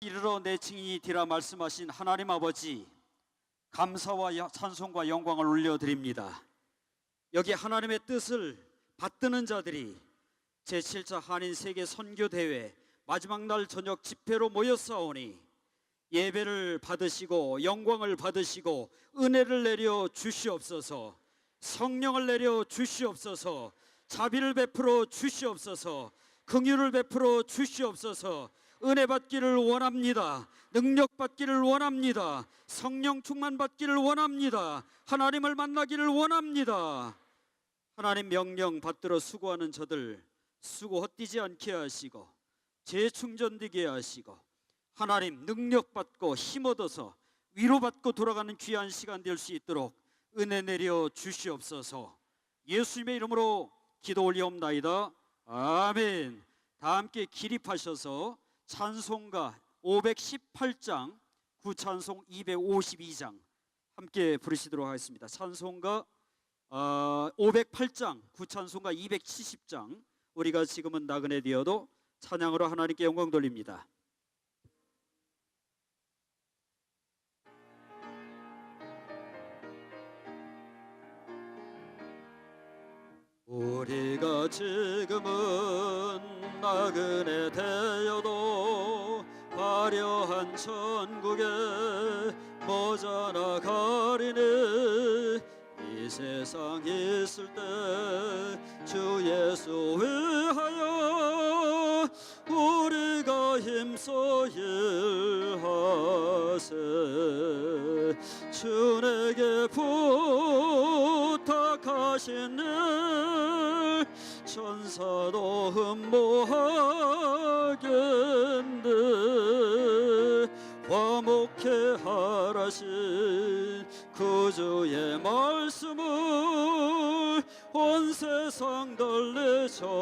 이르러 내 증인이 되라 말씀하신 하나님 아버지 감사와 여- 찬송과 영광을 올려드립니다. 여기 하나님의 뜻을 받드는 자들이 제7차 한인 세계 선교 대회 마지막 날 저녁 집회로 모였사오니 예배를 받으시고 영광을 받으시고 은혜를 내려 주시옵소서 성령을 내려 주시옵소서 자비를 베풀어 주시옵소서 긍휼을 베풀어 주시옵소서 은혜 받기를 원합니다 능력 받기를 원합니다 성령 충만 받기를 원합니다 하나님을 만나기를 원합니다 하나님 명령 받들어 수고하는 저들 수고 헛디지 않게 하시고 재충전되게 하시고 하나님 능력 받고 힘 얻어서 위로 받고 돌아가는 귀한 시간 될 수 있도록 은혜 내려 주시옵소서. 예수님의 이름으로 기도 올리옵나이다. 아멘. 다 함께 기립하셔서 찬송가 518장 구찬송 252장 함께 부르시도록 하겠습니다. 찬송가 어, 508장 구찬송가 270장 우리가 지금은 나그네 되어도 찬양으로 하나님께 영광 돌립니다. 우리가 지금은 나그네 되어도 한 천국에 모자라 가리니 이 세상 있을 때 주 예수 위하여 우리가 힘써 일하세. 주에게 부탁하신 일 천사도 흠모하겠 하라신 구주의 말씀을 온 세상 널리 전하세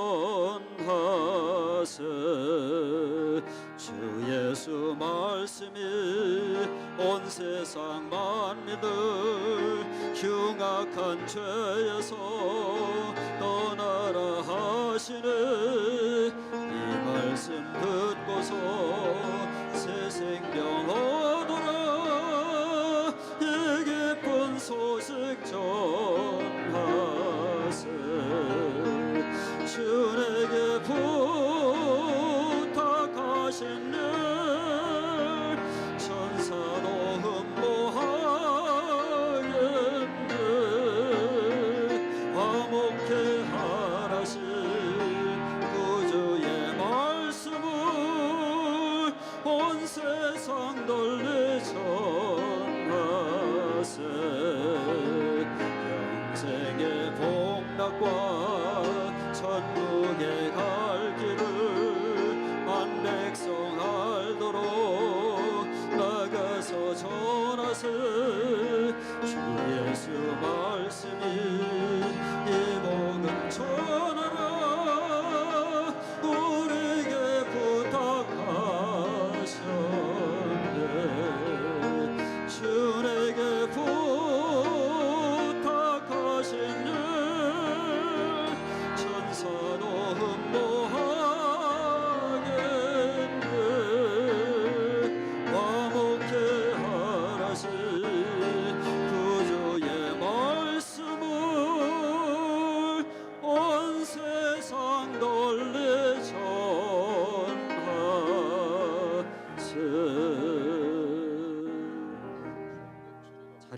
주 예수 말씀이 온 세상 만민을 흉악한 죄에서 떠나라 하시네. 이 말씀 듣고서 새 생명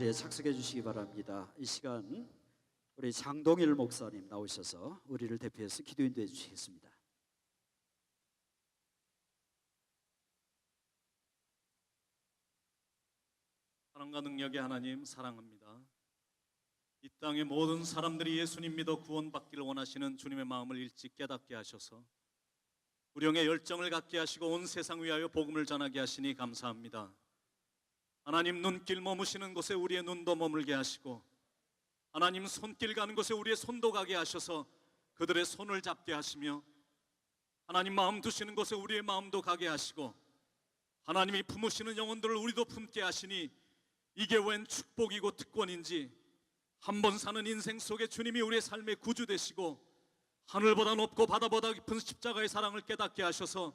자리에 착석해 주시기 바랍니다. 이 시간 우리 장동일 목사님 나오셔서 우리를 대표해서 기도 인도 해 주시겠습니다. 사랑과 능력의 하나님 사랑합니다. 이 땅의 모든 사람들이 예수님 믿어 구원받기를 원하시는 주님의 마음을 일찍 깨닫게 하셔서 우령의 열정을 갖게 하시고 온 세상 위하여 복음을 전하게 하시니 감사합니다. 하나님 눈길 머무시는 곳에 우리의 눈도 머물게 하시고 하나님 손길 가는 곳에 우리의 손도 가게 하셔서 그들의 손을 잡게 하시며 하나님 마음 두시는 곳에 우리의 마음도 가게 하시고 하나님이 품으시는 영혼들을 우리도 품게 하시니 이게 웬 축복이고 특권인지 한 번 사는 인생 속에 주님이 우리의 삶의 구주 되시고 하늘보다 높고 바다보다 깊은 십자가의 사랑을 깨닫게 하셔서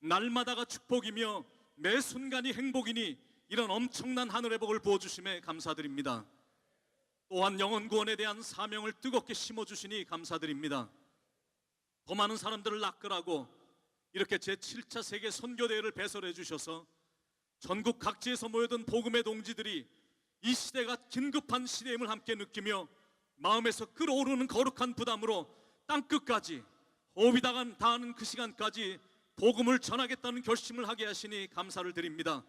날마다가 축복이며 매 순간이 행복이니 이런 엄청난 하늘의 복을 부어주심에 감사드립니다. 또한 영혼 구원에 대한 사명을 뜨겁게 심어주시니 감사드립니다. 더 많은 사람들을 낚으라고 이렇게 제7차 세계 선교대회를 배설해 주셔서 전국 각지에서 모여든 복음의 동지들이 이 시대가 긴급한 시대임을 함께 느끼며 마음에서 끓어오르는 거룩한 부담으로 땅끝까지 닿은- 닿는 그 시간까지 복음을 전하겠다는 결심을 하게 하시니 감사를 드립니다.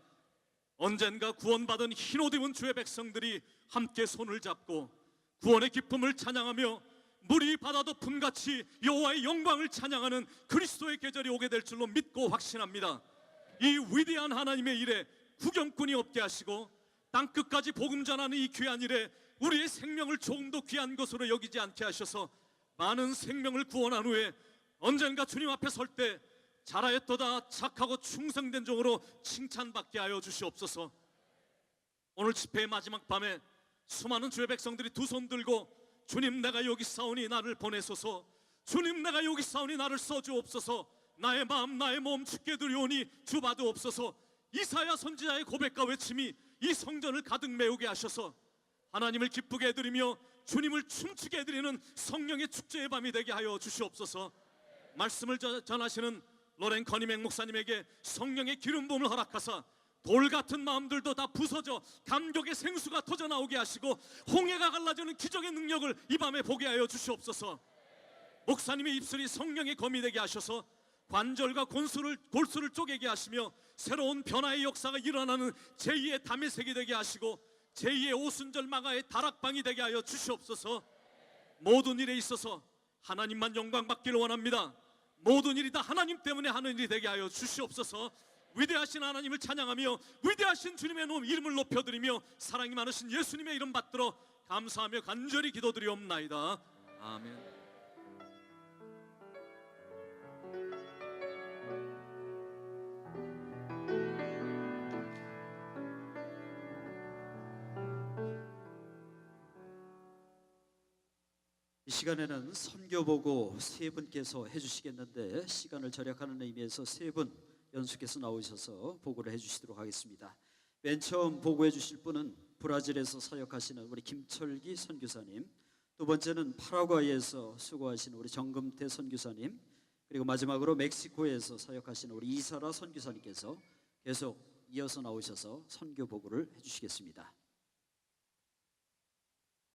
언젠가 구원받은 흰옷 입은 주의 백성들이 함께 손을 잡고 구원의 기쁨을 찬양하며 물이 바다 덮음 같이 여호와의 영광을 찬양하는 그리스도의 계절이 오게 될 줄로 믿고 확신합니다. 이 위대한 하나님의 일에 구경꾼이 없게 하시고 땅 끝까지 복음 전하는 이 귀한 일에 우리의 생명을 조금도 귀한 것으로 여기지 않게 하셔서 많은 생명을 구원한 후에 언젠가 주님 앞에 설때 잘하였도다 착하고 충성된 종으로 칭찬받게 하여 주시옵소서. 오늘 집회의 마지막 밤에 수많은 주의 백성들이 두 손 들고 주님 내가 여기 싸우니 나를 보내소서. 주님 내가 여기 싸우니 나를 써주옵소서. 나의 마음 나의 몸 죽게 드리오니 주 받으옵소서 이사야 선지자의 고백과 외침이 이 성전을 가득 메우게 하셔서 하나님을 기쁘게 해드리며 주님을 춤추게 해드리는 성령의 축제의 밤이 되게 하여 주시옵소서. 말씀을 저- 전하시는 로렌 커니맥 목사님에게 성령의 기름 부음을 허락하사 돌 같은 마음들도 다 부서져 감격의 생수가 터져 나오게 하시고 홍해가 갈라지는 기적의 능력을 이 밤에 보게 하여 주시옵소서. 목사님의 입술이 성령의 검이 되게 하셔서 관절과 골수를 골수를 쪼개게 하시며 새로운 변화의 역사가 일어나는 제2의 담의 색이 되게 하시고 제2의 오순절 마가의 다락방이 되게 하여 주시옵소서. 모든 일에 있어서 하나님만 영광 받기를 원합니다. 모든 일이 다 하나님 때문에 하는 일이 되게 하여 주시옵소서. 위대하신 하나님을 찬양하며 위대하신 주님의 이름을 높여드리며 사랑이 많으신 예수님의 이름 받들어 감사하며 간절히 기도드리옵나이다. 아멘. 이 시간에는 선교 보고 세 분께서 해주시겠는데 시간을 절약하는 의미에서 세 분 연수께서 나오셔서 보고를 해주시도록 하겠습니다. 맨 처음 보고해 주실 분은 브라질에서 사역하시는 우리 김철기 선교사님, 두 번째는 파라과이에서 수고하시는 우리 정금태 선교사님, 그리고 마지막으로 멕시코에서 사역하시는 우리 이사라 선교사님께서 계속 이어서 나오셔서 선교 보고를 해주시겠습니다.